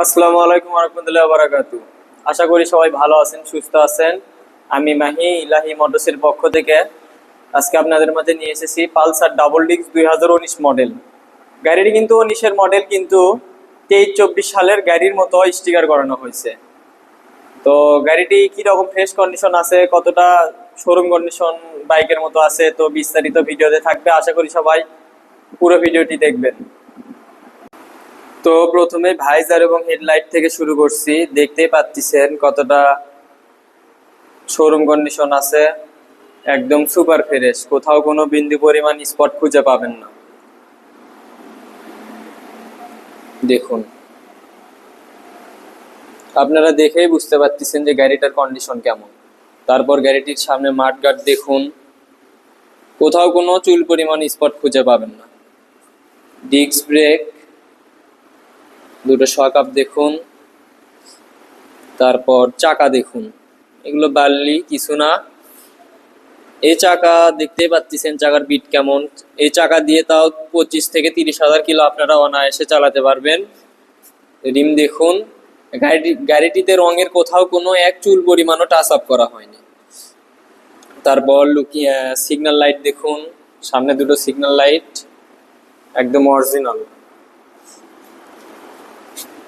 আসসালামু আলাইকুম রহমতুল্লাহ বারাকাতু আশা করি সবাই ভালো আছেন, সুস্থ আছেন। আমি মাহি ইলাহি মোটরসের পক্ষ থেকে আজকে আপনাদের মাঝে নিয়ে এসেছি পালসার ডাবল ডিক্স দুই হাজার উনিশ মডেল। গাড়িটি কিন্তু উনিশের মডেল, কিন্তু তেইশ চব্বিশ সালের গাড়ির মতো স্টিকার করানো হয়েছে। তো গাড়িটি কীরকম ফ্রেশ কন্ডিশন আছে, কতটা শোরুম কন্ডিশন, বাইকের মতো আছে, তো বিস্তারিত ভিডিওতে থাকবে। আশা করি সবাই পুরো ভিডিওটি দেখবেন। তো প্রথমে ভাইজার এবং হেডলাইট থেকে শুরু করছি। দেখতেই পাচ্ছেন কতটা শোরুম কন্ডিশন আছে। একদম সুপার ফ্রেশ কোথাও কোনো বিন্দু পরিমাণ স্পট খুঁজে পাবেন না। দেখুন। আপনারা দেখেই বুঝতে পারতেছেন যে গাড়িটার কন্ডিশন কেমন। তারপর গাড়িটির সামনে মাঠগার্ড দেখুন। কোথাও কোনো চুল পরিমাণ স্পট খুঁজে পাবেন না। ডিস্ক ব্রেক দুটো শক দেখুন, তারপর চাকা দেখুন। এগুলো বার্লি কিছু না। এই চাকা দেখতেই পাচ্ছেন চাকার বিট কেমন। এই চাকা দিয়ে তাও পঁচিশ থেকে তিরিশ হাজার কিলো আপনারা অনায়াসে চালাতে পারবেন। রিম দেখুন। গাড়িটি গাড়িটিতে রঙের কোথাও কোনো এক চুল পরিমাণও টাচ আপ করা হয়নি। তারপর লুকিয়ে সিগন্যাল লাইট দেখুন। সামনে দুটো সিগন্যাল লাইট একদম অরিজিনাল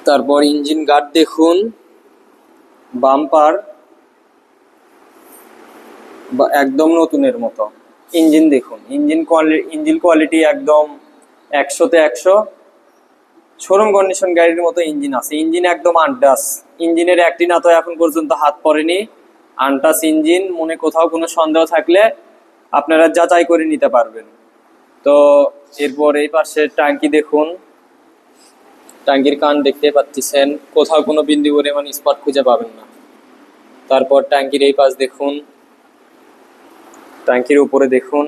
তারপর ইঞ্জিন গার্ড দেখুন, বাম্পার, বা একদম নতুনের মতো। ইঞ্জিন দেখুন, ইঞ্জিন কোয়ালিটি ইঞ্জিন কোয়ালিটি একদম একশোতে একশো। শোরুম কন্ডিশন গাড়ির মতো ইঞ্জিন আছে। ইঞ্জিন একদম আনটাস। ইঞ্জিনের একটি না তো এখন পর্যন্ত হাত পড়েনি। আনটাস ইঞ্জিন, মনে কোথাও কোনো সন্দেহ থাকলে আপনারা যাচাই করে নিতে পারবেন। তো এরপর এই পাশে ট্যাঙ্কি দেখুন। ট্যাঙ্কির কান দেখতে পাচ্ছেন, কোথাও কোনো বিন্দু পরিমাণ স্পট খুঁজে পাবেন না। তারপর ট্যাঙ্কির এই পাশ দেখুন ট্যাঙ্কির উপরে দেখুন।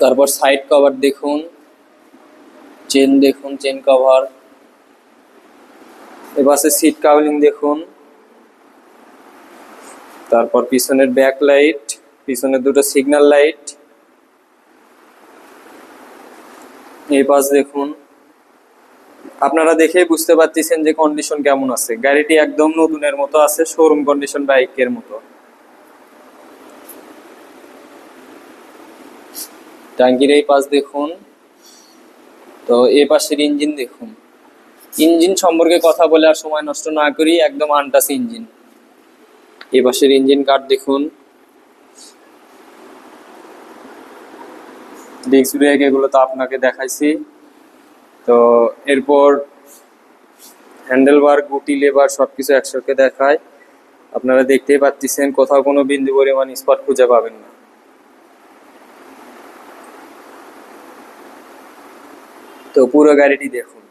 তারপর সাইড কভার দেখুন চেন দেখুন চেন কভার এপাশে সিট কাউলিং দেখুন। তারপর পিছনের ব্যাক লাইট পিছনের দুটো সিগন্যাল লাইট এই পাশ দেখুন। আপনারা দেখেই বুঝতে পারতেছেন যে কন্ডিশন কেমন আছে। গাড়িটি একদম নতুনের মতো আছে শোরুম কন্ডিশন বাইকের মতো। ট্যাঙ্কির এই পাশ দেখুন। তো এই পাশের ইঞ্জিন দেখুন। ইঞ্জিন সম্পর্কে কথা বলে আর সময় নষ্ট না করি একদম আনটাস ইঞ্জিন। এ পাশের ইঞ্জিন কার্ড দেখুন। ডিস্ক ব্রেক এগুলো তো আপনাকে দেখাইছি। তো এরপর হ্যান্ডেল বার, গুটি, লেবার সব কিছু একসাথে দেখায়। আপনারা দেখতেই পাচ্ছেন, কোথাও কোনো বিন্দু পরিমাণ স্পট খুঁজে পাবেন না। তো পুরো গাড়িটি দেখুন।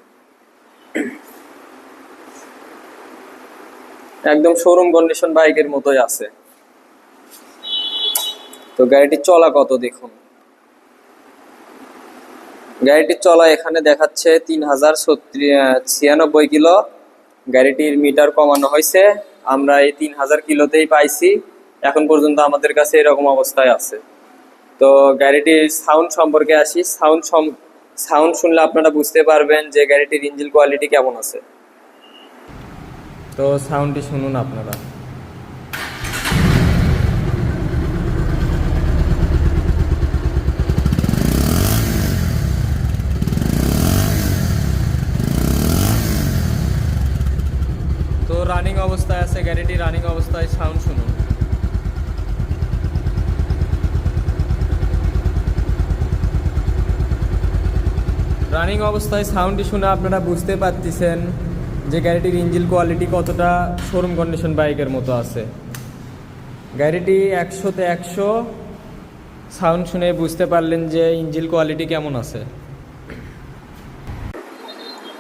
একদম শোরুম কন্ডিশন বাইকের মতোই আছে। তো গাড়িটি চলা কত দেখুন। গাড়িটির চলা এখানে দেখাচ্ছে তিন হাজার ছিয়ানব্বই কিলো। গাড়িটির মিটার কমানো হয়েছে। আমরা এই তিন হাজার কিলোতেই পাইছি। এখন পর্যন্ত আমাদের কাছে এরকম অবস্থায় আছে। তো গাড়িটির সাউন্ড সম্পর্কে আসি। সাউন্ড সাউন্ড শুনলে আপনারা বুঝতে পারবেন যে গাড়িটির ইঞ্জিন কোয়ালিটি কেমন আছে। তো সাউন্ডটি শুনুন আপনারা তো রানিং অবস্থায় আছে, গাড়িটি রানিং অবস্থায় সাউন্ড শুনুন। রানিং অবস্থায় সাউন্ডটি শুনে আপনারা বুঝতে পারতেছেন যে গাড়িটির ইঞ্জিন কোয়ালিটি কতটা শোরুম কন্ডিশন বাইকের মতো আছে। গাড়িটি একশোতে একশো সাউন্ড শুনে বুঝতে পারলেন যে ইঞ্জিন কোয়ালিটি কেমন আছে।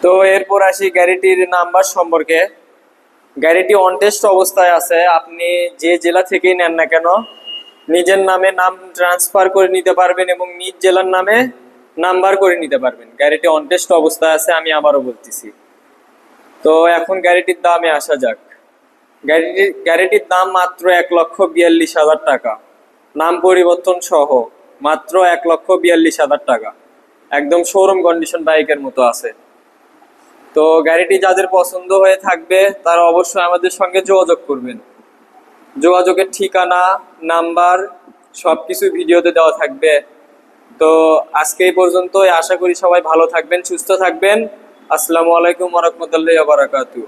তো এরপর আসি গাড়িটির নাম্বার সম্পর্কে। গাড়িটি অনটেস্ট অবস্থায় আছে, আপনি যে জেলা থেকেই নেন না কেন, নিজের নামে নাম ট্রান্সফার করে নিতে পারবেন এবং নিজ জেলার নামে নাম্বার করে নিতে পারবেন। গাড়িটি অনটেস্ট অবস্থায় আছে, আমি আবারও বলতেছি। তো এখন গাড়িটির দামে আসা যাক। গাড়িটির গাড়িটির দাম মাত্র এক লক্ষ বিয়াল্লিশ হাজার টাকা। নাম পরিবর্তন সহ মাত্র এক লক্ষ বিয়াল্লিশ হাজার টাকা। একদম শোরুম কন্ডিশন বাইকের মতো আছে। তো গাড়িটি যাদের পছন্দ হয়ে থাকবে, তারা অবশ্যই আমাদের সঙ্গে যোগাযোগ করবেন। যোগাযোগের ঠিকানা, নাম্বার সব কিছু ভিডিওতে দেওয়া থাকবে। তো আজকে এই পর্যন্ত আশা করি সবাই ভালো থাকবেন, সুস্থ থাকবেন। আসসালামু আলাইকুম ওরহমতুল্লাহ বারাকাতু